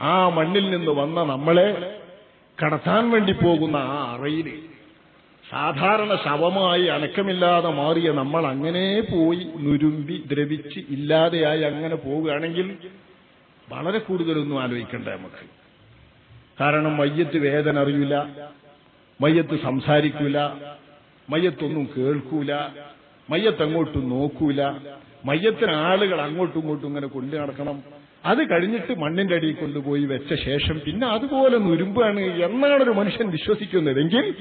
ആ മണ്ണിൽ നിന്ന് വന്ന നമ്മളെ കടത്താൻ വേണ്ടി പോകുന്ന ആ അറയിൽ സാധാരണ ശവമായി അനക്കമില്ലാതെ മാറിയ നമ്മൾ അങ്ങനെ പോയി നുരുമ്പി ദ്രവിച്ച് ഇല്ലാതെയായി അങ്ങനെ പോവുകയാണെങ്കിൽ വളരെ കൂടുതലൊന്നും ആലോചിക്കണ്ട നമുക്ക്. കാരണം മയ്യത്ത് വേദന അറിയില്ല മയ്യത്ത് സംസാരിക്കൂല മയ്യത്തൊന്നും കേൾക്കൂല മയ്യത്ത് അങ്ങോട്ടും നോക്കൂല മയ്യത്തിന് ആളുകൾ അങ്ങോട്ടും ഇങ്ങോട്ടും ഇങ്ങനെ കൊണ്ടു നടക്കണം. അത് കഴിഞ്ഞിട്ട് മണ്ണിന്റെ അടിയിൽ കൊണ്ടുപോയി വെച്ച ശേഷം പിന്നെ അതുപോലെ നുരുമ്പാണ് എന്നാണ് ഒരു മനുഷ്യൻ വിശ്വസിക്കുന്നതെങ്കിൽ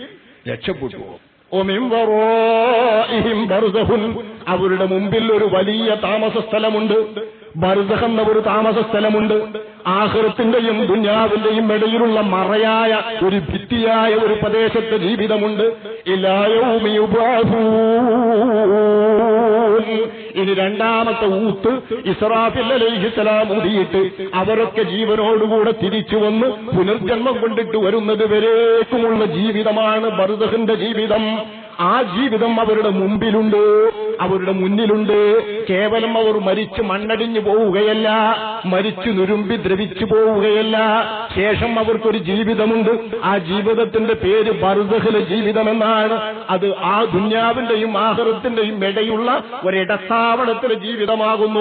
രക്ഷപ്പെട്ടു പോകും. അവരുടെ മുമ്പിൽ ഒരു വലിയ താമസ സ്ഥലമുണ്ട്. എന്ന ഒരു താമസ സ്ഥലമുണ്ട്. ആഹൃത്തിന്റെയും ദുന്യാവിന്റെയും ഇടയിലുള്ള മറയായ ഒരു ഭിത്തിയായ ഒരു പ്രദേശത്തെ ജീവിതമുണ്ട്. ഇലായൗമി യുബ്അസൂൻ. ഇനി രണ്ടാമത്തെ ഊത്ത് ഇസ്രാഫിൽ അലൈഹിസ്സലാം ഊതിയിട്ട് അവരൊക്കെ ജീവനോടുകൂടെ തിരിച്ചു വന്ന് പുനർജന്മം കൊണ്ടിട്ട് വരുന്നത് വരേക്കുമുള്ള ജീവിതമാണ് ബർദഹിന്റെ ജീവിതം. ആ ജീവിതം അവരുടെ മുമ്പിലുണ്ട് അവരുടെ മുന്നിലുണ്ട്. കേവലം അവർ മരിച്ചു മണ്ണടിഞ്ഞു പോവുകയല്ല മരിച്ചു നുരുമ്പി ദ്രവിച്ചു പോവുകയല്ല. ശേഷം അവർക്കൊരു ജീവിതമുണ്ട്. ആ ജീവിതത്തിന്റെ പേര് ബർദഹിലെ ജീവിതമെന്നാണ്. അത് ആ ദുന്യാവിന്റെയും ആഹൃത്തിന്റെയും ഇടയുള്ള ഒരിടത്താവളത്തിൽ ജീവിതമാകുന്നു.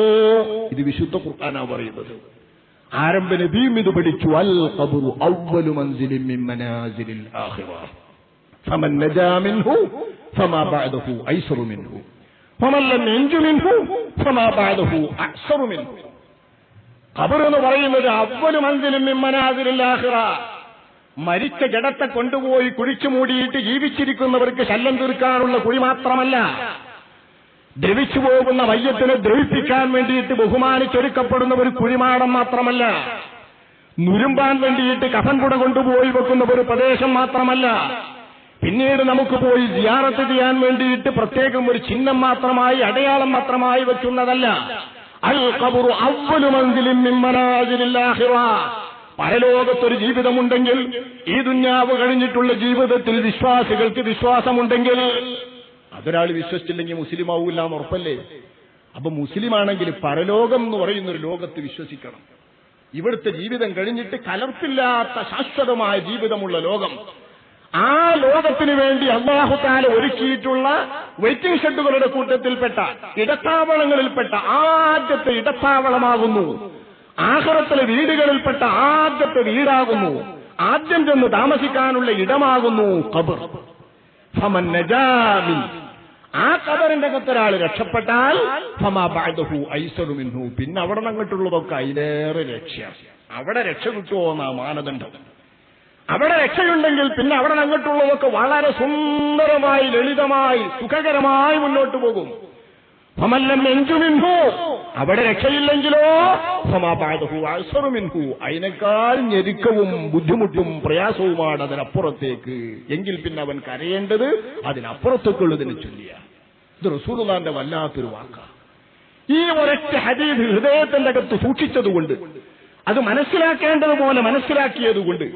ഇത് വിശുദ്ധ കുർത്താനാ പറയുന്നത്. ആരംഭ നബിയും ഇത് പഠിച്ചു. അൽ ഖബറു അവ്വലു മൻസിലിൻ മിൻ ഫമൻ നജാ മിൻഹു ഐസറു മിൻഹു. ഫമൻ ലം മിൻഹു എന്ന് പറയുന്നത് അവ്വലു മൻസിലിൻ മിൻ മരിച്ച ജഡത്തെ കൊണ്ടുപോയി കുഴിച്ചു മൂടിയിട്ട് ജീവിച്ചിരിക്കുന്നവർക്ക് ശല്യം തീർക്കാനുള്ള കുഴി മാത്രമല്ല. ദ്രവിച്ചു പോകുന്ന മയ്യത്തിനെ ദ്രവിപ്പിക്കാൻ വേണ്ടിയിട്ട് ബഹുമാനിച്ചൊരുക്കപ്പെടുന്ന ഒരു കുഴിമാടം മാത്രമല്ല നുരുമ്പാൻ വേണ്ടിയിട്ട് കഫൻ കുട കൊണ്ടുപോയി വെക്കുന്ന ഒരു പ്രദേശം മാത്രമല്ല പിന്നീട് നമുക്ക് പോയി സിയാറത്ത് ചെയ്യാൻ വേണ്ടിയിട്ട് പ്രത്യേകം ഒരു ചിഹ്നം മാത്രമായി അടയാളം മാത്രമായി വെക്കുന്നതല്ല അൽ കബുറു മനാസിലിൽ ആഖിറ പരലോകത്തൊരു ജീവിതമുണ്ടെങ്കിൽ ഈ ദുന്യാവ് കഴിഞ്ഞിട്ടുള്ള ജീവിതത്തിൽ വിശ്വാസികൾക്ക് വിശ്വാസമുണ്ടെങ്കിൽ അതൊരാൾ വിശ്വസിച്ചില്ലെങ്കിൽ മുസ്ലിം ആവൂല്ല എന്ന് ഉറപ്പല്ലേ? അപ്പൊ മുസ്ലിമാണെങ്കിൽ പരലോകം എന്ന് പറയുന്ന ഒരു ലോകത്ത് വിശ്വസിക്കണം. ഇവിടുത്തെ ജീവിതം കഴിഞ്ഞിട്ട് കലർപ്പില്ലാത്ത ശാശ്വതമായ ജീവിതമുള്ള ലോകം. ആ ലോകത്തിന് വേണ്ടി അള്ളാഹുത്താല ഒരുക്കിയിട്ടുള്ള വെയിറ്റിംഗ് ഷെഡുകളുടെ കൂട്ടത്തിൽപ്പെട്ട ഇടത്താവളങ്ങളിൽപ്പെട്ട ആദ്യത്തെ ഇടത്താവളമാകുന്നു. ആഹ്റത്തിലെ വീടുകളിൽപ്പെട്ട ആദ്യത്തെ വീടാകുന്നു. ആദ്യം ചെന്ന് താമസിക്കാനുള്ള ഇടമാകുന്നു ഖബർ. ഫമൻ ആ കബറിന്റെ അകത്തൊരാൾ രക്ഷപ്പെട്ടാൽ ഫമാ ബഅദഹു ഐസറു മിൻഹു. പിന്നെ അവിടെ നിന്നിട്ടുള്ളതൊക്കെ അതിലേറെ രക്ഷ അവിടെ രക്ഷ കിട്ടുമോ എന്നാ മാനദണ്ഡം. അവിടെ രക്ഷയുണ്ടെങ്കിൽ പിന്നെ അവിടെ അങ്ങോട്ടുള്ളതൊക്കെ വളരെ സുന്ദരമായി ലളിതമായി സുഖകരമായി മുന്നോട്ട് പോകും. ഫമല്ലം എഞ്ചുമിൻഹു അവിടെ രക്ഷയില്ലെങ്കിലോ? സമാപാതഹു അശ്വറുമിൻഹു അതിനേക്കാൾ ഞെരുക്കവും ബുദ്ധിമുട്ടും പ്രയാസവുമാണ് അതിനപ്പുറത്തേക്ക്. എങ്കിൽ പിന്നെ അവൻ കരയേണ്ടത് അതിനപ്പുറത്തേക്കുള്ളതിന് ചൊല്ലിയ ഇത് റസൂലുള്ളാന്റെ വല്ലാത്തൊരു വാക്കാണ് ഈ ഒരൊറ്റ ഹദീദ് ഹൃദയത്തിന്റെ അകത്ത് സൂക്ഷിച്ചതുകൊണ്ട് അത് മനസ്സിലാക്കേണ്ടതുപോലെ മനസ്സിലാക്കിയതുകൊണ്ട്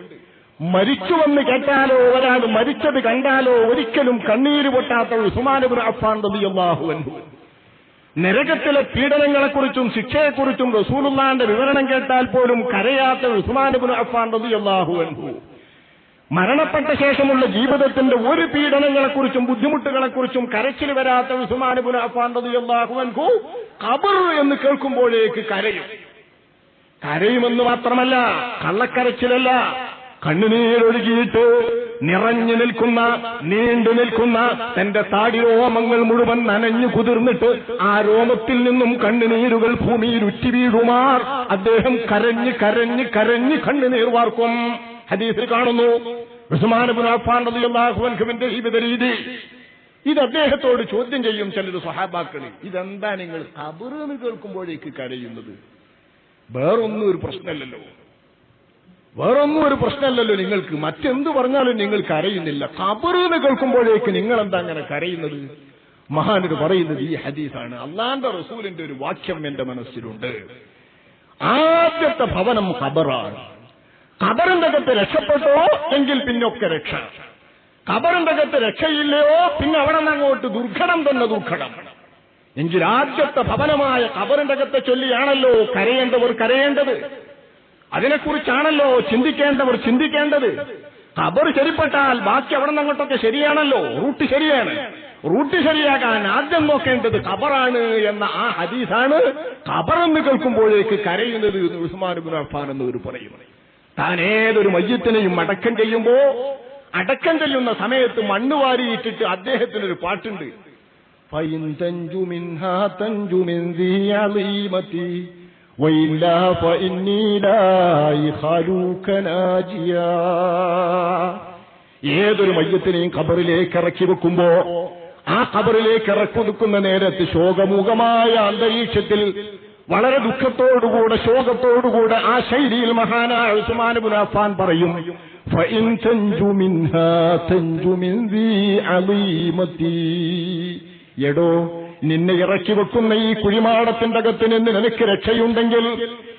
മരിച്ചുവെന്ന് കേട്ടാലോ ഒരാൾ മരിച്ചത് കണ്ടാലോ ഒരിക്കലും കണ്ണീര് പൊട്ടാത്ത ഉസ്മാനബുൻ അഫാൻ റളിയല്ലാഹു അൻഹു. നരകത്തിലെ പീഡനങ്ങളെക്കുറിച്ചും ശിക്ഷയെക്കുറിച്ചും റസൂലുള്ളാന്റെ വിവരണം കേട്ടാൽ പോലും കരയാത്ത ഉസ്മാനബുൻ അഫാൻ റളിയല്ലാഹു അൻഹു. മരണപ്പെട്ട ശേഷമുള്ള ജീവിതത്തിന്റെ ഒരു പീഡനങ്ങളെക്കുറിച്ചും ബുദ്ധിമുട്ടുകളെക്കുറിച്ചും കരച്ചിൽ വരാത്ത ഉസ്മാനബുൻ അഫാൻ റളിയല്ലാഹു അൻഹു ഖബർ എന്ന് കേൾക്കുമ്പോഴേക്ക് കരയും. കരയുമെന്ന് മാത്രമല്ല കള്ളക്കരച്ചിലല്ല. കണ്ണുനീരൊഴുകിയിട്ട് നിറഞ്ഞു നിൽക്കുന്ന നീണ്ടു നിൽക്കുന്ന തന്റെ താടി രോമങ്ങൾ മുഴുവൻ നനഞ്ഞു കുതിർന്നിട്ട് ആ രോമത്തിൽ നിന്നും കണ്ണുനീരുകൾ ഭൂമിയിൽ ഉറ്റി വീഴുമാർ. അദ്ദേഹം കരഞ്ഞ് കരഞ്ഞ് കരഞ്ഞ് കണ്ണുനീർ വാർക്കും. ഹദീസിൽ കാണുന്നു. ഉസ്മാനുബുനാഫാൻഹുവിന്റെ ജീവിത രീതി. ഇത് അദ്ദേഹത്തോട് ചോദ്യം ചെയ്യും ചിലർ സഹാബാക്കളിൽ ഇതെന്താ നിങ്ങൾ കബറെന്ന് കേൾക്കുമ്പോഴേക്ക് കരയുന്നത്? വേറൊന്നും ഒരു പ്രശ്നമല്ലല്ലോ. വേറൊന്നും ഒരു പ്രശ്നമല്ലല്ലോ നിങ്ങൾക്ക്. മറ്റെന്ത് പറഞ്ഞാലും നിങ്ങൾ കരയുന്നില്ല. കബറെന്ന് കേൾക്കുമ്പോഴേക്ക് നിങ്ങൾ എന്താ അങ്ങനെ കരയുന്നത്? മഹാനർ പറയുന്നത് ഈ ഹദീസാണ്. അള്ളാന്റെ റസൂലിന്റെ ഒരു വാക്യം എന്റെ മനസ്സിലുണ്ട്. ആദ്യത്തെ ഭവനം ഖബറാണ്. ഖബറിന്റെ അകത്ത് രക്ഷപ്പെട്ടോ എങ്കിൽ പിന്നൊക്കെ രക്ഷ. ഖബറിന്റെ അകത്ത് രക്ഷയില്ലയോ പിന്നെ അവിടെ നിന്ന് അങ്ങോട്ട് ദുർഘടം തന്നെ ദുർഘടം. എങ്കിൽ ആദ്യത്തെ ഭവനമായ ഖബറിന്റെ അകത്തെ ചൊല്ലിയാണല്ലോ കരയേണ്ടവർ കരയേണ്ടത്. അതിനെക്കുറിച്ചാണല്ലോ ചിന്തിക്കേണ്ടവർ ചിന്തിക്കേണ്ടത്. കബർ ശരിപ്പെട്ടാൽ ബാക്കി അവിടെ നിന്ന് അങ്ങോട്ടൊക്കെ ശരിയാണല്ലോ റൂട്ട് ശരിയാണ്. റൂട്ട് ശരിയാകാൻ ആദ്യം നോക്കേണ്ടത് കബറാണ് എന്ന ആ ഹദീസാണ് കബറെന്ന് കേൾക്കുമ്പോഴേക്ക് കരയുന്നത് ഉസ്മാൻ അഫാൻ എന്ന് എന്നവർ പറയും താൻ ഏതൊരു മയ്യത്തിനെയും അടക്കം ചെയ്യുമ്പോ അടക്കം ചെല്ലുന്ന സമയത്ത് മണ്ണ് വാരിയിട്ടിട്ട് അദ്ദേഹത്തിനൊരു പാട്ടുണ്ട്. ഏതൊരു മയ്യത്തിനെയും ഖബറിലേക്ക് ഇറക്കി വെക്കുമ്പോ ആ ഖബറിലേക്ക് ഇറക്കൊതുക്കുന്ന നേരത്ത് ശോകമുഖമായ അന്തരീക്ഷത്തിൽ വളരെ ദുഃഖത്തോടുകൂടെ ശോകത്തോടുകൂടെ ആ ശൈലിയിൽ മഹാനായ ഉസ്മാനുബുൻ അഫാൻ പറയും എടോ നിന്നെ ഇറക്കി വെക്കുന്ന ഈ കുഴിമാടത്തിന്റെ അകത്ത് നിന്ന് നിനക്ക് രക്ഷയുണ്ടെങ്കിൽ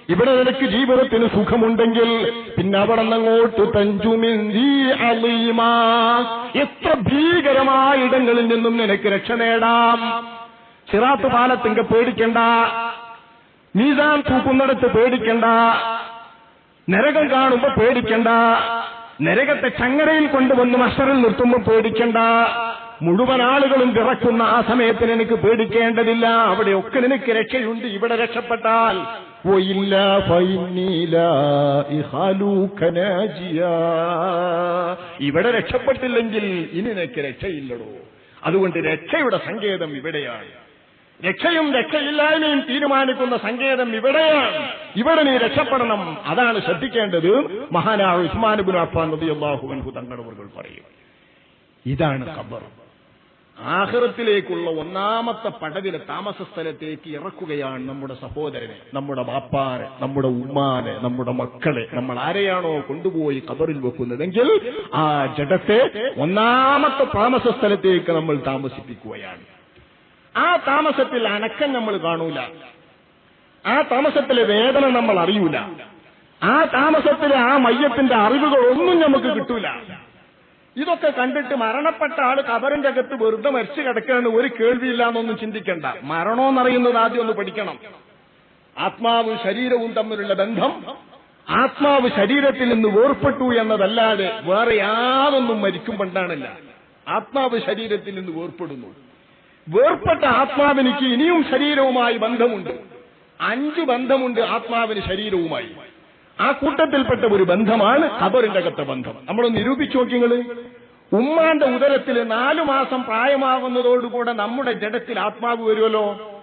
ഇവിടെ നിനക്ക് ജീവിതത്തിന് സുഖമുണ്ടെങ്കിൽ പിന്നെ അവിടെ നിന്നങ്ങോട്ട് തഞ്ചുമിന്തി അലീമാ. എത്ര ഭീകരമായ ഇടങ്ങളിൽ നിന്നും നിനക്ക് രക്ഷ നേടാം. സിറാത്ത് പാലത്തിങ്ക പേടിക്കണ്ട. മീസാൻ തൂക്കുന്നിടത്ത് പേടിക്കണ്ട. നരകം കാണുമ്പോ പേടിക്കണ്ട. നരകത്തെ ചങ്ങരയിൽ കൊണ്ടുവന്ന് മഷറിൽ നിർത്തുമ്പോൾ പേടിക്കണ്ട. മുഴുവൻ ആളുകളും വിറക്കുന്ന ആ സമയത്തിന് എനിക്ക് പേടിക്കേണ്ടതില്ല. അവിടെയൊക്കെ നിനക്ക് രക്ഷയുണ്ട്. ഇവിടെ രക്ഷപ്പെട്ടാൽ. ഇവിടെ രക്ഷപ്പെട്ടില്ലെങ്കിൽ ഇനി നിനക്ക് രക്ഷയില്ലടോ. അതുകൊണ്ട് രക്ഷയുടെ സങ്കേതം ഇവിടെയാണ്. രക്ഷയും രക്ഷയില്ലായ്മയും തീരുമാനിക്കുന്ന സങ്കേതം ഇവിടെയാണ്. ഇവിടെ നീ രക്ഷപ്പെടണം. അതാണ് ശ്രദ്ധിക്കേണ്ടത്. മഹാനായ ഉസ്മാനുബിൻ അഫാൻ നബി അള്ളാഹു അൻഹു തങ്ങളവർ പറയും. ഇതാണ് ഖബർ. ആഹൃത്തിലേക്കുള്ള ഒന്നാമത്തെ പടവിലെ താമസ സ്ഥലത്തേക്ക് ഇറക്കുകയാണ് നമ്മുടെ സഹോദരനെ നമ്മുടെ ബാപ്പാനെ നമ്മുടെ ഉമ്മാനെ നമ്മുടെ മക്കളെ. നമ്മൾ ആരെയാണോ കൊണ്ടുപോയി കബറിൽ വെക്കുന്നതെങ്കിൽ ആ ജഡത്തെ ഒന്നാമത്തെ താമസ സ്ഥലത്തേക്ക് നമ്മൾ താമസിപ്പിക്കുകയാണ്. ആ താമസത്തിൽ അനക്കം നമ്മൾ കാണൂല. ആ താമസത്തിലെ വേദന നമ്മൾ അറിയൂല. ആ താമസത്തിലെ ആ മയ്യത്തിന്റെ അറിവുകളൊന്നും നമുക്ക് കിട്ടൂല. ഇതൊക്കെ കണ്ടിട്ട് മരണപ്പെട്ട ആൾ കബറിന്റെ അകത്ത് വെറുതെ മരിച്ചു കിടക്കുകയാണ്. ഒരു കേൾവിയില്ല എന്നൊന്നും ചിന്തിക്കണ്ട. മരണോന്നറിയുന്നത് ആദ്യം ഒന്ന് പഠിക്കണം. ആത്മാവ് ശരീരവും തമ്മിലുള്ള ബന്ധം. ആത്മാവ് ശരീരത്തിൽ നിന്ന് വേർപ്പെട്ടു എന്നതല്ലാതെ വേറെ യാതൊന്നും മരിക്കും മരിക്കുമ്പോണ്ടാണില്ല ആത്മാവ് ശരീരത്തിൽ നിന്ന് വേർപ്പെടുന്നു. വേർപ്പെട്ട ആത്മാവിനിക്ക് ഇനിയും ശരീരവുമായി ബന്ധമുണ്ട്. അഞ്ചു ബന്ധമുണ്ട് ആത്മാവിന് ശരീരവുമായി. ആ കൂട്ടത്തിൽപ്പെട്ട ഒരു ബന്ധമാണ് ഖബറിന്റെ അകത്തെ ബന്ധം. നമ്മളൊന്ന് നിരൂപിച്ചു നോക്കിങ്ങൾ. ഉമ്മാന്റെ ഉദരത്തിൽ നാലു മാസം പ്രായമാകുന്നതോടുകൂടെ നമ്മുടെ ജഡത്തിൽ ആത്മാവ് വരുമല്ലോ.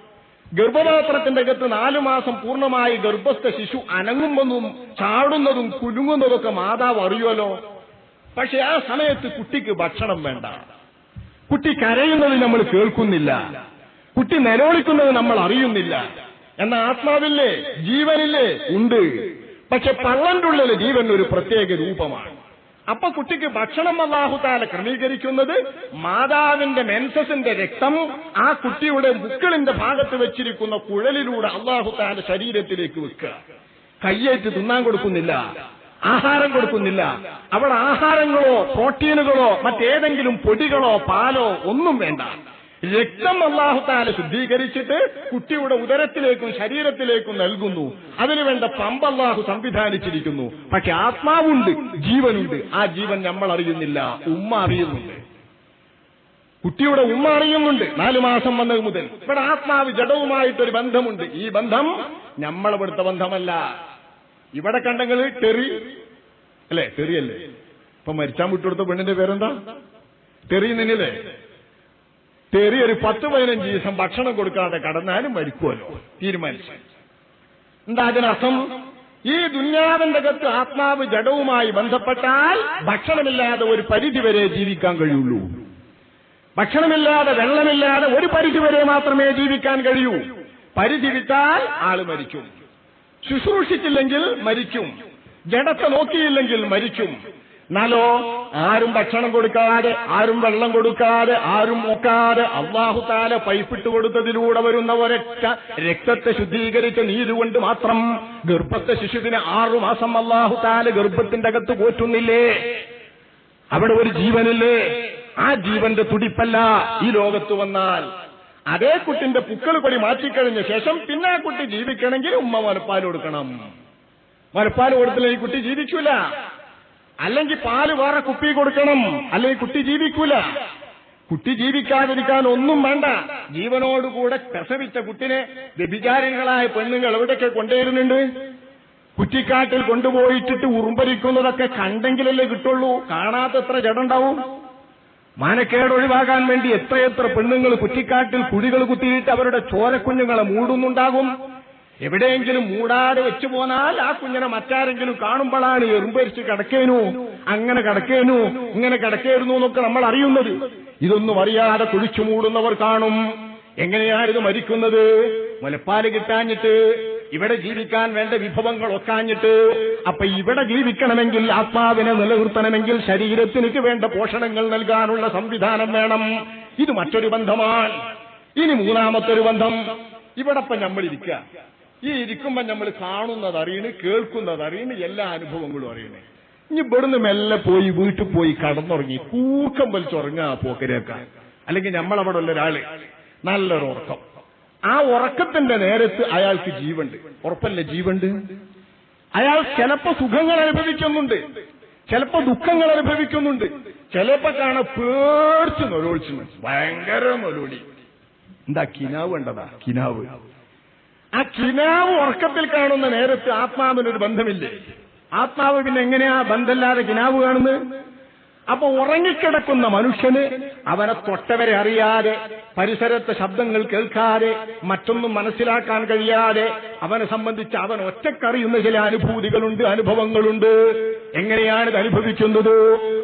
ഗർഭപാത്രത്തിന്റെ അകത്ത് നാലു മാസം പൂർണമായി ഗർഭസ്ഥ ശിശു അനങ്ങുന്നതും ചാടുന്നതും കുലുങ്ങുന്നതൊക്കെ മാതാവ് അറിയുമല്ലോ. പക്ഷെ ആ സമയത്ത് കുട്ടിക്ക് ഭക്ഷണം വേണ്ട. കുട്ടി കരയുന്നത് നമ്മൾ കേൾക്കുന്നില്ല. കുട്ടി നിലവിളിക്കുന്നത് നമ്മൾ അറിയുന്നില്ല. എന്ന ആത്മാവില്ലേ? ജീവനില്ലേ? ഉണ്ട്. പക്ഷെ പള്ളന്റെ ജീവൻ ഒരു പ്രത്യേക രൂപമാണ്. അപ്പൊ കുട്ടിക്ക് ഭക്ഷണം അള്ളാഹുതാല ക്രമീകരിക്കുന്നത് മാതാവിന്റെ മെൻസസിന്റെ രക്തം ആ കുട്ടിയുടെ മുക്കളിന്റെ ഭാഗത്ത് വെച്ചിരിക്കുന്ന കുഴലിലൂടെ അള്ളാഹുതാല ശരീരത്തിലേക്ക് വെക്കുക. കയ്യേറ്റ് തിന്നാൻ കൊടുക്കുന്നില്ല. ആഹാരം കൊടുക്കുന്നില്ല. അവിടെ ആഹാരങ്ങളോ പ്രോട്ടീനുകളോ മറ്റേതെങ്കിലും പൊടികളോ പാലോ ഒന്നും വേണ്ട. രക്തം അള്ളാഹുത്താല ശുദ്ധീകരിച്ചിട്ട് കുട്ടിയുടെ ഉദരത്തിലേക്കും ശരീരത്തിലേക്കും നൽകുന്നു. അതിനുവേണ്ട പമ്പ് അള്ളാഹു സംവിധാനിച്ചിരിക്കുന്നു. പക്ഷെ ആത്മാവുണ്ട് ജീവനുണ്ട്. ആ ജീവൻ നമ്മൾ അറിയുന്നില്ല ഉമ്മ അറിയുന്നുണ്ട്. കുട്ടിയുടെ ഉമ്മ അറിയുന്നുണ്ട് നാലു മാസം വന്നത് മുതൽ. ഇവിടെ ആത്മാവ് ജഡവുമായിട്ടൊരു ബന്ധമുണ്ട്. ഈ ബന്ധം നമ്മളിവിടുത്തെ ബന്ധമല്ല. ഇവിടെ കണ്ടെങ്കിൽ ടെറി അല്ലേ? ടെറിയല്ലേ ഇപ്പൊ മരിച്ചാൻ വിട്ടുകൊടുത്ത പെണ്ണിന്റെ പേരെന്താ? ടെറി നിന്നില്ലേ? ടെറി ഒരു പത്ത് പതിനഞ്ച് ദിവസം ഭക്ഷണം കൊടുക്കാതെ കടന്നാലും മരിക്കുമല്ലോ തീരുമാനിച്ചു. എന്താ അതിനർത്ഥം? ഈ ദുന്യാവിന്റെ അകത്ത് ആത്മാവ് ജഡവുമായി ബന്ധപ്പെട്ടാൽ ഭക്ഷണമില്ലാതെ ഒരു പരിധി വരെ ജീവിക്കാൻ കഴിയുള്ളൂ. ഭക്ഷണമില്ലാതെ വെള്ളമില്ലാതെ ഒരു പരിധി വരെ മാത്രമേ ജീവിക്കാൻ കഴിയൂ. പരിധി വിട്ടാൽ ആൾ മരിക്കും. ശുശ്രൂഷിച്ചില്ലെങ്കിൽ മരിക്കും. ജഡത്തെ നോക്കിയില്ലെങ്കിൽ മരിക്കും. എന്നാലോ ആരും ഭക്ഷണം കൊടുക്കാതെ ആരും വെള്ളം കൊടുക്കാതെ ആരും നോക്കാതെ അള്ളാഹുതാല പൈപ്പിട്ട് കൊടുത്തതിലൂടെ വരുന്ന ഒരൊറ്റ രക്തത്തെ ശുദ്ധീകരിച്ച നീരുകൊണ്ട് മാത്രം ഗർഭത്തെ ശിശുവിനെ ആറുമാസം മാസം അള്ളാഹുതാല ഗർഭത്തിന്റെ അകത്ത് പോറ്റുന്നില്ലേ? അവിടെ ഒരു ജീവനില്ലേ? ആ ജീവന്റെ തുടിപ്പല്ല ഈ ലോകത്ത് വന്നാൽ. അതേ കുട്ടിന്റെ പുക്കൾ കൊടി മാറ്റിക്കഴിഞ്ഞ ശേഷം പിന്നെ ആ കുട്ടി ജീവിക്കണമെങ്കിൽ ഉമ്മ മുലപ്പാൽ കൊടുക്കണം. മുലപ്പാൽ ഈ കുട്ടി ജീവിക്കൂല. അല്ലെങ്കിൽ പാൽ വേറെ കുപ്പി കൊടുക്കണം അല്ലെങ്കിൽ കുട്ടി ജീവിക്കൂല. കുട്ടി ജീവിക്കാതിരിക്കാൻ ഒന്നും വേണ്ട. ജീവനോടുകൂടെ പ്രസവിച്ച കുട്ടിനെ വ്യഭിചാരികളായ പെണ്ണുങ്ങൾ എവിടെയൊക്കെ കൊണ്ടുവരുന്നുണ്ട്? കുറ്റിക്കാട്ടിൽ കൊണ്ടുപോയിട്ടിട്ട് ഉറുമ്പരിക്കുന്നതൊക്കെ കണ്ടെങ്കിലല്ലേ കിട്ടുള്ളൂ. കാണാത്തത്ര ജഡുണ്ടാവും മാനക്കേട് ഒഴിവാകാൻ വേണ്ടി എത്രയെത്ര പെണ്ണുങ്ങൾ കുറ്റിക്കാട്ടിൽ കുഴികൾ കുത്തിയിട്ട് അവരുടെ ചോരക്കുഞ്ഞുങ്ങളെ മൂടുന്നുണ്ടാകും? എവിടെയെങ്കിലും മൂടാതെ വെച്ചു പോന്നാൽ ആ കുഞ്ഞിനെ മറ്റാരെങ്കിലും കാണുമ്പോഴാണ് എറുമ്പരിച്ച് കിടക്കേനു. അങ്ങനെ കിടക്കേനു ഇങ്ങനെ കിടക്കേരുന്നു എന്നൊക്കെ നമ്മൾ അറിയുന്നത്. ഇതൊന്നും അറിയാതെ കുഴിച്ചു മൂടുന്നവർ കാണും. എങ്ങനെയാണ് ഇത് മരിക്കുന്നത്? മുലപ്പാൽ കിട്ടാഞ്ഞിട്ട് ഇവിടെ ജീവിക്കാൻ വേണ്ട വിഭവങ്ങൾ ഒക്കാഞ്ഞിട്ട് അപ്പൊ ഇവിടെ ജീവിക്കണമെങ്കിൽ ആത്മാവിനെ നിലനിർത്തണമെങ്കിൽ ശരീരത്തിനു വേണ്ട പോഷണങ്ങൾ നൽകാനുള്ള സംവിധാനം വേണം. ഇത് മറ്റൊരു ബന്ധമാണ്. ഇനി മൂന്നാമത്തൊരു ബന്ധം. ഇവിടെ ഇപ്പൊ നമ്മൾ ഇരിക്കുക ഈ ഇരിക്കുമ്പോ നമ്മൾ കാണുന്നത് അറിയണ് കേൾക്കുന്നത് അറിയണ് എല്ലാ അനുഭവങ്ങളും അറിയണേ. ഇനി ഇവിടുന്ന് മെല്ലെ പോയി വീട്ടിൽ പോയി കടന്നുറങ്ങി കൂക്കം വലിച്ചുറങ്ങാ പോക്കരേക്ക. അല്ലെങ്കിൽ നമ്മളവിടെ ഉള്ള ഒരാൾ. നല്ലൊരു ഉറക്കം. ആ ഉറക്കത്തിന്റെ നേരത്ത് അയാൾക്ക് ജീവുണ്ട്. ഉറപ്പല്ലേ ജീവുണ്ട്? അയാൾ ചിലപ്പോ സുഖങ്ങൾ അനുഭവിക്കുന്നുണ്ട്. ചിലപ്പോ ദുഃഖങ്ങൾ അനുഭവിക്കുന്നുണ്ട്. ചിലപ്പോ കാണ പേടിച്ച് നൊലോളിച്ചു ഭയങ്കര നൊലോളി. എന്താ കിനാവ് കണ്ടതാ കിനാവ്. ആ കിനാവ് ഉറക്കത്തിൽ കാണുന്ന നേരത്ത് ആത്മാവിനൊരു ബന്ധമില്ലേ? ആത്മാവ് പിന്നെ എങ്ങനെയാ ബന്ധമില്ലാതെ കിനാവ് കാണുന്നത്? അപ്പൊ ഉറങ്ങിക്കിടക്കുന്ന മനുഷ്യന് അവനെ തൊട്ടവരെ അറിയാതെ പരിസരത്തെ ശബ്ദങ്ങൾ കേൾക്കാതെ മറ്റൊന്നും മനസ്സിലാക്കാൻ കഴിയാതെ അവനെ സംബന്ധിച്ച് അവൻ ഒറ്റക്കറിയുന്ന ചില അനുഭൂതികളുണ്ട് അനുഭവങ്ങളുണ്ട്. എങ്ങനെയാണ് ഇത് അനുഭവിക്കുന്നത്?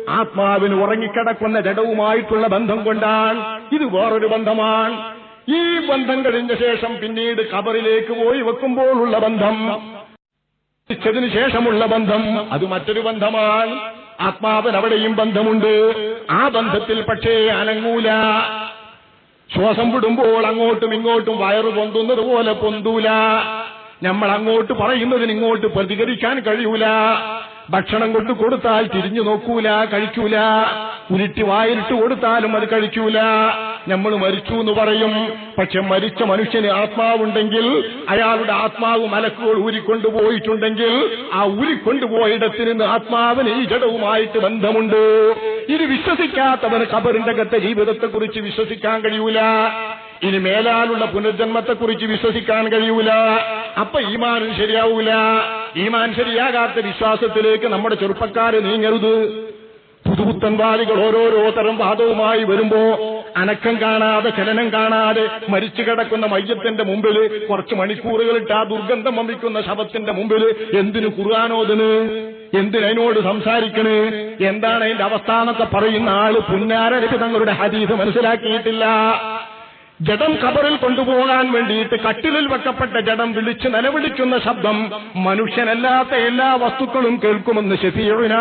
ആത്മാവിന് ഉറങ്ങിക്കിടക്കുന്ന ജഡവുമായിട്ടുള്ള ബന്ധം കൊണ്ടാണ് ഇത് വേറൊരു ബന്ധമാണ്. ഈ ബന്ധം കഴിഞ്ഞ ശേഷം പിന്നീട് കബറിലേക്ക് പോയി വെക്കുമ്പോഴുള്ള ബന്ധം ശേഷമുള്ള ബന്ധം അത് മറ്റൊരു ബന്ധമാണ്. ആത്മാവിന് അവിടെയും ബന്ധമുണ്ട്. ആ ബന്ധത്തിൽ പക്ഷേ അനങ്ങൂല. ശ്വാസം വിടുമ്പോൾ അങ്ങോട്ടും ഇങ്ങോട്ടും വയറ് പൊന്തുന്നത് പോലെ പൊന്തൂല. നമ്മൾ അങ്ങോട്ട് പറയുന്നതിന് ഇങ്ങോട്ട് പ്രതികരിക്കാൻ കഴിയൂല. ഭക്ഷണം കൊണ്ട് കൊടുത്താൽ തിരിഞ്ഞു നോക്കൂല കഴിക്കൂല. ഉരുട്ടി വായിലിട്ട് കൊടുത്താലും അത് കഴിക്കൂല. നമ്മൾ മരിച്ചു എന്ന് പറയും. പക്ഷെ മരിച്ച മനുഷ്യന് ആത്മാവുണ്ടെങ്കിൽ അയാളുടെ ആത്മാവ് മലക്കുകൾ ഊരിക്കൊണ്ടുപോയിട്ടുണ്ടെങ്കിൽ ആ ഊരിക്കൊണ്ടുപോയിടത്തിൽ നിന്ന് ആത്മാവിന് ഈ ജഡവുമായിട്ട് ബന്ധമുണ്ട്. ഇത് വിശ്വസിക്കാത്തവന് ഖബറിന്റെ അകത്തെ ജീവിതത്തെക്കുറിച്ച് വിശ്വസിക്കാൻ കഴിയൂല. ഇനി മേലാലുള്ള പുനർജന്മത്തെക്കുറിച്ച് വിശ്വസിക്കാൻ കഴിയൂല. അപ്പൊ ഈമാനും ശരിയാവൂല. ഈമാൻ ശരിയാകാത്ത വിശ്വാസത്തിലേക്ക് നമ്മുടെ ചെറുപ്പക്കാരെ നീങ്ങരുത്. പുതുപുത്തൻ വാലികൾ ഓരോരോ തരം വാദവുമായി വരുമ്പോ അനക്കം കാണാതെ ചലനം കാണാതെ മരിച്ചു കിടക്കുന്ന മയ്യത്തിന്റെ മുമ്പിൽ കുറച്ച് മണിക്കൂറുകളിട്ട് ആ ദുർഗന്ധം വമിക്കുന്ന ശവത്തിന്റെ മുമ്പിൽ എന്തിനു കുറുകാനോതിന് എന്തിനോട് സംസാരിക്കണ്? എന്താണ് അതിന്റെ അവസ്ഥ എന്നൊക്കെ പറയുന്ന ആൾ പുന്നാരരഹിതങ്ങളുടെ ഹദീസ് മനസ്സിലാക്കിയിട്ടില്ല. ജഡം ഖബറിൽ കൊണ്ടുപോകാൻ വേണ്ടിയിട്ട് കട്ടിലിൽ വെക്കപ്പെട്ട ജഡം വിളിച്ച് നിലവിളിക്കുന്ന ശബ്ദം മനുഷ്യനല്ലാത്ത എല്ലാ വസ്തുക്കളും കേൾക്കുമെന്ന് ഷഫീഉന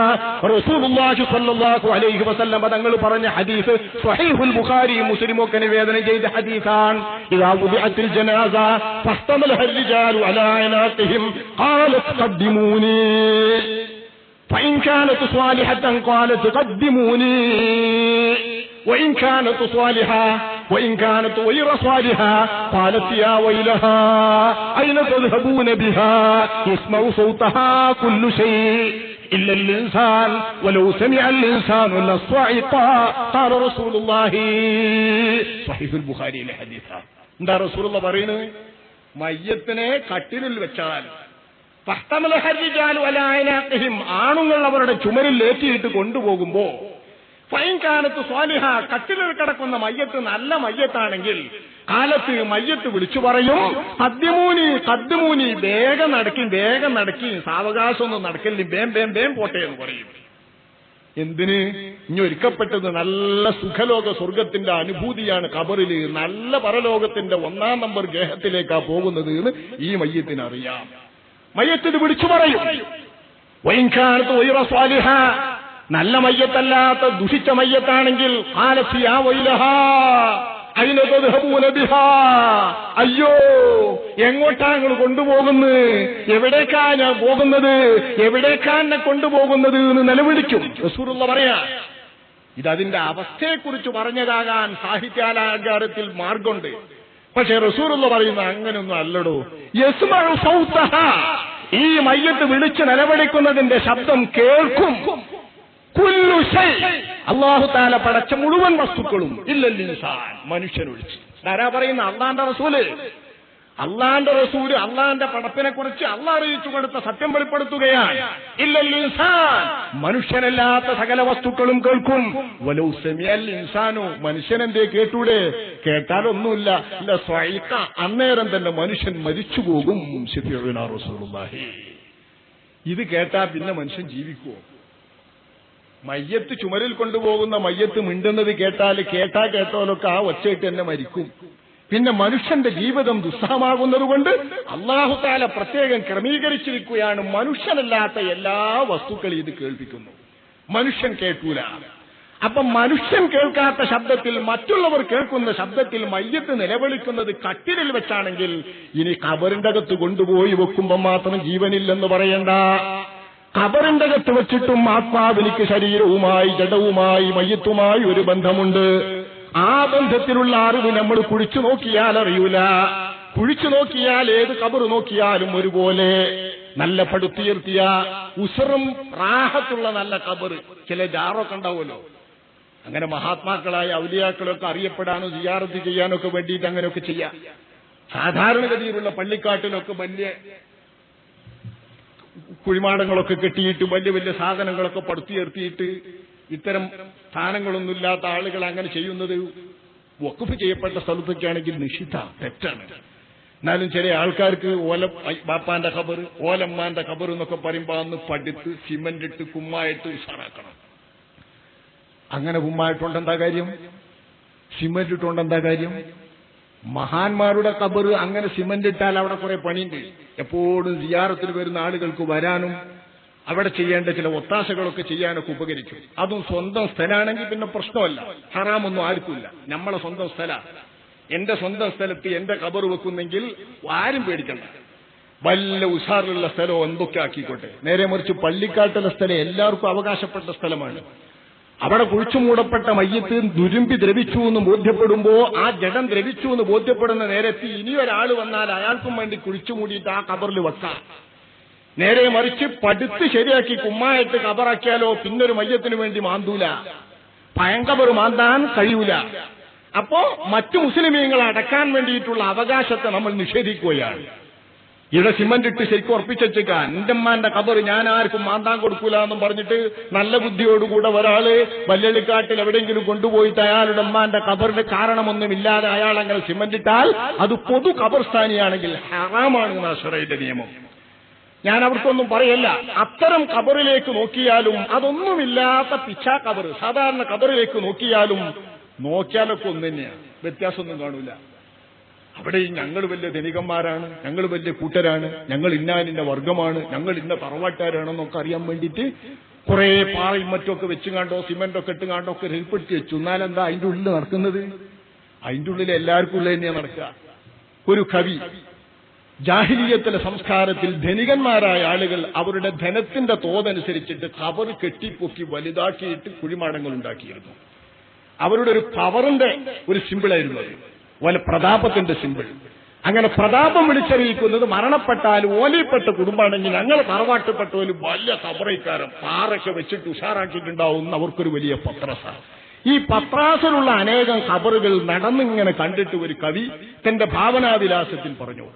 റസൂലുള്ളാഹി സ്വല്ലല്ലാഹു അലൈഹി വസല്ലം തങ്ങൾ പറഞ്ഞ ഹദീസ് സ്വഹീഹുൽ ബുഖാരി മുസ്ലിം ഒക്കെ നിവേദനം ചെയ്ത ഹദീസാണ് ഇദാ വുദിഅത്തിൽ ജനാസ ഫസ്തമൽ ഹർരിജാലു അലാ അനാഖിഹിം ഖാലത് ഖദ്ദിമൂനി فإن كانت صالحة قالت قدموني وإن كانت صالحة وإن كانت غير صالحة قالت يا ويلها أين تذهبون بها يسمع صوتها كل شيء إلا الإنسان ولو سمع الإنسان لصعقا قال رسول الله صحيح البخاري الحديث എന്താ റസൂലുള്ള പറയുന്നത് മയ്യത്തിനെ കട്ടിലിൽ വെച്ചാൽ ഫഹ്തമലഹരിജാലും ആണുങ്ങൾ അവരുടെ ചുമരിൽ ഏറ്റിയിട്ട് കൊണ്ടുപോകുമ്പോ ഫൈൻകാലത്ത് സ്വാലിഹ കട്ടിലിൽ കിടക്കുന്ന മയ്യത്ത് നല്ല മയ്യത്താണെങ്കിൽ കാലത്ത് മയ്യത്ത് വിളിച്ചു പറയും പദ്യമൂനി പദ്യമൂനി വേഗം നടക്കി വേഗം നടക്കി സാവകാശമൊന്നും നടക്കില്ല ബേം ബേം ബേം പോട്ടെ എന്ന് പറയും. എന്തിന്? ഇനി ഒരുക്കപ്പെട്ടത് നല്ല സുഖലോക സ്വർഗത്തിന്റെ അനുഭൂതിയാണ് കബറിൽ നല്ല പരലോകത്തിന്റെ ഒന്നാം നമ്പർ ഗേഹത്തിലേക്കാ പോകുന്നത് എന്ന് ഈ മയ്യത്തിന് അറിയാം മയ്യത്തിന് വിളിച്ചു പറയും വൈകാലത്ത് നല്ല മയ്യത്തല്ലാത്ത ദുഷിച്ച മയ്യത്താണെങ്കിൽ അയ്യോ എങ്ങോട്ടാ നിങ്ങൾ കൊണ്ടുപോകുന്നത് എവിടേക്കാ ഞാൻ പോകുന്നത്? എവിടേക്കാ എന്നെ കൊണ്ടുപോകുന്നത് എന്ന് നിലവിളിക്കും. റസൂറുള്ള പറയാ ഇതതിന്റെ അവസ്ഥയെക്കുറിച്ച് പറഞ്ഞതാകാൻ സാഹിത്യാലങ്കാരത്തിൽ മാർഗമുണ്ട് പക്ഷെ റസൂറുള്ള പറയുന്ന അങ്ങനെയൊന്നും അല്ലടോ. യസ്മഴു ഈ മയ്യത്ത് വിളിച്ച് നിലവിളിക്കുന്നതിന്റെ ശബ്ദം കേൾക്കും. അള്ളാഹു താല പടച്ച മുഴുവൻ വസ്തുക്കളും ഇല്ലല്ലോ ഇൻസാൻ മനുഷ്യനൊഴിച്ച് ആരാ പറയുന്ന അള്ളാന്റെ റസൂൽ. അള്ളാന്റെ റസൂൽ അള്ളാന്റെ പടപ്പിനെ കുറിച്ച് അള്ളാഹ് അറിയിച്ചു കൊടുത്ത സത്യം വെളിപ്പെടുത്തുകയാണ്. ഇല്ലല്ലോ ഇൻസാൻ. മനുഷ്യനല്ലാത്ത സകല വസ്തുക്കളും കേൾക്കും. വലൗ സെമിയൽ ഇൻസാനു. മനുഷ്യനെന്തേ കേട്ടൂടെ? കേട്ടാലൊന്നുമില്ല ഇല്ല സ്വൈക്ക അന്നേരം തന്നെ മനുഷ്യൻ മരിച്ചു പോകും ഇത് കേട്ടാ പിന്നെ മനുഷ്യൻ ജീവിക്കുമോ മയ്യത്ത് ചുമരിൽ കൊണ്ടുപോകുന്ന മയ്യത്ത് മിണ്ടുന്നത് കേട്ടാൽ കേട്ടാ കേട്ടോലൊക്കെ ആ ഒച്ചയിട്ട് തന്നെ മരിക്കും. പിന്നെ മനുഷ്യന്റെ ജീവിതം ദുസ്സഹമാകുന്നതുകൊണ്ട് കൊണ്ട് അള്ളാഹുത്താല പ്രത്യേകം ക്രമീകരിച്ചിരിക്കുകയാണ്. മനുഷ്യനല്ലാത്ത എല്ലാ വസ്തുക്കളും ഇത് കേൾപ്പിക്കുന്നു. മനുഷ്യൻ കേൾക്കൂല അപ്പൊ മനുഷ്യൻ കേൾക്കാത്ത ശബ്ദത്തിൽ മറ്റുള്ളവർ കേൾക്കുന്ന ശബ്ദത്തിൽ മയ്യത്ത് നിലവിളിക്കുന്നത് കട്ടിലിൽ വെച്ചാണെങ്കിൽ ഇനി കബറിന്റെ അകത്ത് കൊണ്ടുപോയി വെക്കുമ്പോൾ മാത്രം ജീവനില്ലെന്ന് പറയണ്ട. കബറിന്റെ അകത്ത് വെച്ചിട്ടും ആത്മാവിനിക്ക് ശരീരവുമായി ജഡവുമായി മയ്യത്തുമായി ഒരു ബന്ധമുണ്ട്. ആ ബന്ധത്തിലുള്ള അറിവ് നമ്മൾ കുഴിച്ചു നോക്കിയാൽ അറിയൂല. കുഴിച്ചു നോക്കിയാൽ ഏത് കബറ് നോക്കിയാലും ഒരുപോലെ നല്ല പടുത്തുയർത്തിയ ഉസറും റാഹത്തുള്ള നല്ല കബറ്. ചില ജാറൊക്കെ ഉണ്ടാവുമല്ലോ. അങ്ങനെ മഹാത്മാക്കളായ ഔലിയാക്കളൊക്കെ അറിയപ്പെടാനോ സിയാറത്ത് ചെയ്യാനൊക്കെ വേണ്ടിയിട്ട് അങ്ങനെയൊക്കെ ചെയ്യാം. സാധാരണഗതിയിലുള്ള പള്ളിക്കാട്ടിലൊക്കെ വലിയ കുഴിമാടങ്ങളൊക്കെ കെട്ടിയിട്ട് വലിയ വലിയ സാധനങ്ങളൊക്കെ പടുത്തുയർത്തിയിട്ട് ഇത്തരം സ്ഥാനങ്ങളൊന്നുമില്ലാത്ത ആളുകൾ അങ്ങനെ ചെയ്യുന്നത് വക്കുഫ് ചെയ്യപ്പെട്ട സ്ഥലത്തൊക്കെയാണെങ്കിൽ നിഷിദ്ധ തെറ്റാണ്. എന്നാലും ചില ആൾക്കാർക്ക് ഓല ബാപ്പാന്റെ ഖബർ ഓലമ്മാന്റെ ഖബർ എന്നൊക്കെ പറയുമ്പോൾ അന്ന് പടുത്ത് സിമന്റ് ഇട്ട് കുമ്മായിട്ട് ഉഷാറാക്കണം. അങ്ങനെ കുമ്മായിട്ടുണ്ട് എന്താ കാര്യം? സിമന്റ് ഇട്ടുകൊണ്ട് എന്താ കാര്യം? മഹാന്മാരുടെ കബർ അങ്ങനെ സിമന്റ് ഇട്ടാൽ അവിടെ കുറെ പണിയുണ്ട്. എപ്പോഴും സിയാറത്തിൽ വരുന്ന ആളുകൾക്ക് വരാനും അവിടെ ചെയ്യേണ്ട ചില ഒത്താശകളൊക്കെ ചെയ്യാനൊക്കെ ഉപകരിക്കും. അതും സ്വന്തം സ്ഥലമാണെങ്കിൽ പിന്നെ പ്രശ്നമല്ല. ഹറാമൊന്നും ആർക്കുമില്ല. നമ്മളെ സ്വന്തം സ്ഥല. എന്റെ സ്വന്തം സ്ഥലത്ത് എന്റെ കബർ വെക്കുന്നെങ്കിൽ ആരും പേടിക്കണ്ട. വല്ല ഉഷാറിലുള്ള സ്ഥലം എന്തൊക്കെ ആക്കിക്കോട്ടെ. നേരെ മറിച്ച് പള്ളിക്കാട്ടുള്ള സ്ഥലം എല്ലാവർക്കും അവകാശപ്പെട്ട സ്ഥലമാണ്. അവിടെ കുഴിച്ചു മൂടപ്പെട്ട മയ്യത്ത് ദുരുമ്പി ദ്രവിച്ചു എന്ന് ബോധ്യപ്പെടുമ്പോ ആ ജഡം ദ്രവിച്ചു എന്ന് ബോധ്യപ്പെടുന്ന നേരത്തെ ഇനി ഒരാൾ വന്നാൽ അയാൾക്കും വേണ്ടി കുഴിച്ചു മൂടിയിട്ട് ആ കബറിൽ വെക്കാം. നേരെ മറിച്ച് പടുത്ത് ശരിയാക്കി കുമ്മായിട്ട് കബറാക്കിയാലോ പിന്നൊരു മയ്യത്തിന് വേണ്ടി മാന്തൂല. പയങ്കബർ മാന്താൻ കഴിയൂല. അപ്പോ മറ്റു മുസ്ലിമീങ്ങളെ അടക്കാൻ വേണ്ടിയിട്ടുള്ള അവകാശത്തെ നമ്മൾ നിഷേധിക്കുകയാണ്. ഇവിടെ സിമന്റ് ഇട്ട് ശരിക്കും ഉറപ്പിച്ചേക്ക എന്റെ അമ്മാന്റെ കബർ ഞാൻ ആർക്കും മാന്താൻ കൊടുക്കൂല എന്നും പറഞ്ഞിട്ട് നല്ല ബുദ്ധിയോടുകൂടെ ഒരാൾ വല്ലളിക്കാട്ടിൽ എവിടെയെങ്കിലും കൊണ്ടുപോയിട്ട് അയാളുടെ അമ്മാന്റെ കബറിന് കാരണമൊന്നുമില്ലാതെ അയാൾ അങ്ങനെ സിമന്റ് ഇട്ടാൽ അത് പൊതു കബർസ്ഥാനിയാണെങ്കിൽ ഹറാമാണ് നാഷറയുടെ നിയമം. ഞാൻ അവർക്കൊന്നും പറയല്ല. അത്തരം കബറിലേക്ക് നോക്കിയാലും അതൊന്നുമില്ലാത്ത പിച്ചാ കബർ സാധാരണ കബറിലേക്ക് നോക്കിയാലും നോക്കിയാലൊക്കെ ഒന്നു തന്നെയാണ് വ്യത്യാസമൊന്നും കാണൂല. അവിടെ ഞങ്ങൾ വലിയ ധനികന്മാരാണ് ഞങ്ങൾ വലിയ കൂട്ടരാണ് ഞങ്ങൾ ഇന്നാലിന്റെ വർഗമാണ് ഞങ്ങൾ ഇന്ന തറവാട്ടുകാരാണെന്നൊക്കെ അറിയാൻ വേണ്ടിയിട്ട് കുറെ പാറയും മറ്റൊക്കെ വെച്ചുകാണ്ടോ സിമെന്റൊക്കെ ഇട്ടുകാണ്ടോ ഒക്കെ രേഖപ്പെടുത്തി വെച്ചു. എന്നാലെന്താ അതിന്റെ ഉള്ളിൽ നടക്കുന്നത്? അതിന്റെ ഉള്ളിൽ എല്ലാവർക്കും ഉള്ളിൽ തന്നെയാണ് നടക്കുക. ഒരു കവി ജാഹിലീയത്തിലെ സംസ്കാരത്തിൽ ധനികന്മാരായ ആളുകൾ അവരുടെ ധനത്തിന്റെ തോതനുസരിച്ചിട്ട് കവർ കെട്ടിപ്പൊക്കി വലുതാക്കിയിട്ട് കുഴിമാടങ്ങൾ ഉണ്ടാക്കിയിരുന്നു. അവരുടെ ഒരു പവറിന്റെ ഒരു സിമ്പിളായിരുന്നു അത്. ഓലെ പ്രതാപത്തിന്റെ സിമ്പിൾ അങ്ങനെ പ്രതാപം വിളിച്ചറിയിക്കുന്നത് മരണപ്പെട്ടാൽ ഓലയിൽപ്പെട്ട കുടുംബമാണെങ്കിൽ ഞങ്ങൾ തറവാട്ടിൽപ്പെട്ട ഒരു വലിയ സബറൈക്കാരൻ പാറൊക്കെ വെച്ചിട്ട് ഉഷാറാക്കിയിട്ടുണ്ടാവുന്ന അവർക്കൊരു വലിയ പത്രസ. ഈ പത്രാസിലുള്ള അനേകം ഖബറുകൾ നടന്നിങ്ങനെ കണ്ടിട്ട് ഒരു കവി തന്റെ ഭാവനാവിലാസത്തിൽ പറഞ്ഞു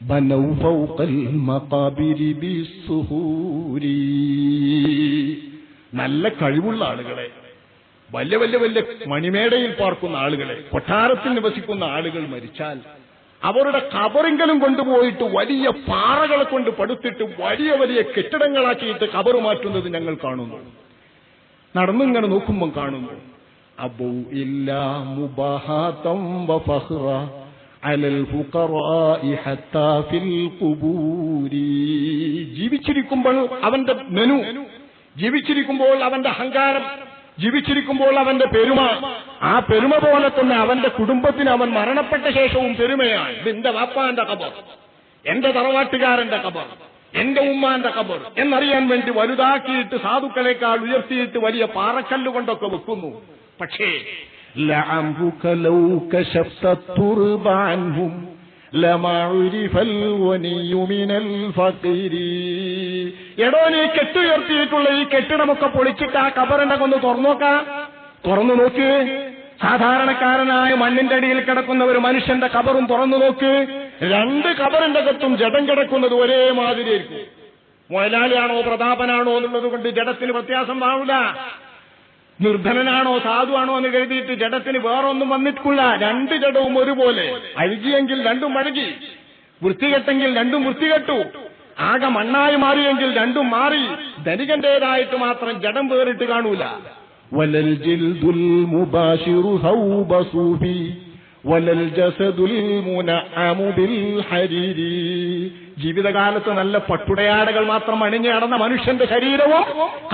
ബനൗ ഫൗഖൽ നല്ല കഴിവുള്ള ആളുകളെ വലിയ വലിയ വലിയ മണിമേടയിൽ പാർക്കുന്ന ആളുകളെ കൊട്ടാരത്തിൽ നിവസിക്കുന്ന ആളുകൾ മരിച്ചാൽ അവരുടെ കബറെങ്കിലും കൊണ്ടുപോയിട്ട് വലിയ പാറകളെ കൊണ്ട് പടുത്തിട്ട് വലിയ വലിയ കെട്ടിടങ്ങളാക്കിയിട്ട് കബറ് മാറ്റുന്നത് ഞങ്ങൾ കാണുന്നു. നടന്നിങ്ങനെ നോക്കുമ്പം കാണുന്നു. അബൂ ഇല്ല മുബഹാതം അലൽ ജീവിച്ചിരിക്കുമ്പോൾ അവന്റെ മെനു ജീവിച്ചിരിക്കുമ്പോൾ അവന്റെ അഹങ്കാരം ജീവിച്ചിരിക്കുമ്പോൾ അവന്റെ പെരുമ ആ പെരുമ പോലെ തന്നെ അവന്റെ കുടുംബത്തിന് അവൻ മരണപ്പെട്ട ശേഷവും പെരുമയാണ്. എന്റെ വാപ്പാന്റെ കബർ എന്റെ തറവാട്ടുകാരന്റെ കബർ എന്റെ ഉമ്മാന്റെ കബർ എന്നറിയാൻ വേണ്ടി വലുതാക്കിയിട്ട് സാധുക്കളെക്കാൾ ഉയർത്തിയിട്ട് വലിയ പാറക്കല്ലുകൊണ്ടൊക്കെ വെക്കുന്നു. പക്ഷേ ലഅംബുക ലൗ കശഫ്ത എടോ നീ കെട്ടുയർത്തിയിട്ടുള്ള ഈ കെട്ടിടമൊക്കെ പൊളിച്ചിട്ട് ആ കബറിന്റെ കൊണ്ട് തുറന്നോക്കാം? തുറന്നു നോക്ക്. സാധാരണക്കാരനായ മണ്ണിന്റെ അടിയിൽ കിടക്കുന്ന ഒരു മനുഷ്യന്റെ കബറും തുറന്നു നോക്ക്. രണ്ട് കബറിന്റെ അകത്തും ജഡം കിടക്കുന്നത് ഒരേ മാതിരിയായിരിക്കും. മുതലാളിയാണോ പ്രതാപനാണോ എന്നുള്ളത് കൊണ്ട് ജഡത്തിന് വ്യത്യാസം ആവില്ല നിർധനനാണോ സാധുവാണോ എന്ന് കരുതിയിട്ട് ജഡത്തിന് വേറൊന്നും വന്നിട്ടില്ല. രണ്ട് ജഡവും ഒരുപോലെ. അഴുകിയെങ്കിൽ രണ്ടും അഴുകി വൃത്തികെട്ടെങ്കിൽ രണ്ടും വൃത്തികെട്ടു. ആകെ മണ്ണായി മാറിയെങ്കിൽ രണ്ടും മാറി. ധനികന്റേതായിട്ട് മാത്രം ജഡം വേറിട്ട് കാണൂല. വലൽ ജിൽദുൽ മുബാഷിറു സൗബ സൂഫി. വലൽ ജസദുൽ മുനഅമു ബിൽ ഹരീരി. ജീവിതകാലത്ത് നല്ല പട്ടുടയാടകൾ മാത്രം അണിഞ്ഞു നടന്ന മനുഷ്യന്റെ ശരീരവും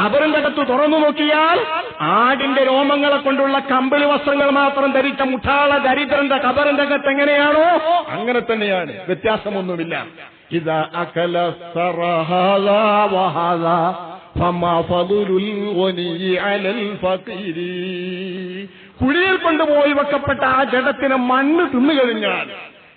കബറിന്റെ അകത്ത് തുറന്നു നോക്കിയാൽ ആടിന്റെ രോമങ്ങളെ കൊണ്ടുള്ള കമ്പിളി വസ്ത്രങ്ങൾ മാത്രം ധരിച്ച മുഠാള ദരിദ്രന്റെ കബറിന്റെ അകത്ത് എങ്ങനെയാണോ അങ്ങനെ തന്നെയാണ്. വ്യത്യാസമൊന്നുമില്ല. ഇത് അകല കുഴിയിൽ കൊണ്ടുപോയി വെക്കപ്പെട്ട ആ ജഡത്തിന് മണ്ണ് തിന്നു കഴിഞ്ഞാൽ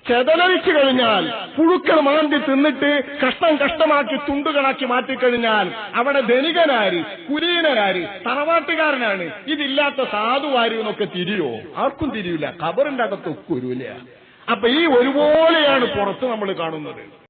ചെതലരിച്ചു കഴിഞ്ഞാൽ പുഴുക്കൾ മാന്തി തിന്നിട്ട് കഷ്ടം കഷ്ടമാക്കി തുണ്ടുകളാക്കി മാറ്റിക്കഴിഞ്ഞാൽ അവിടെ ധനികനാര് കുലീനരാര് തറവാട്ടുകാരനാണ്. ഇതില്ലാത്ത സാധുവാര് എന്നൊക്കെ തിരിയോ? ആർക്കും തിരിയില്ല. ഖബറിന്റെ അകത്ത് ഒരുവില്ല. അപ്പൊ ഈ ഒരുപോലെയാണ് പുറത്ത് നമ്മൾ കാണുന്നത്.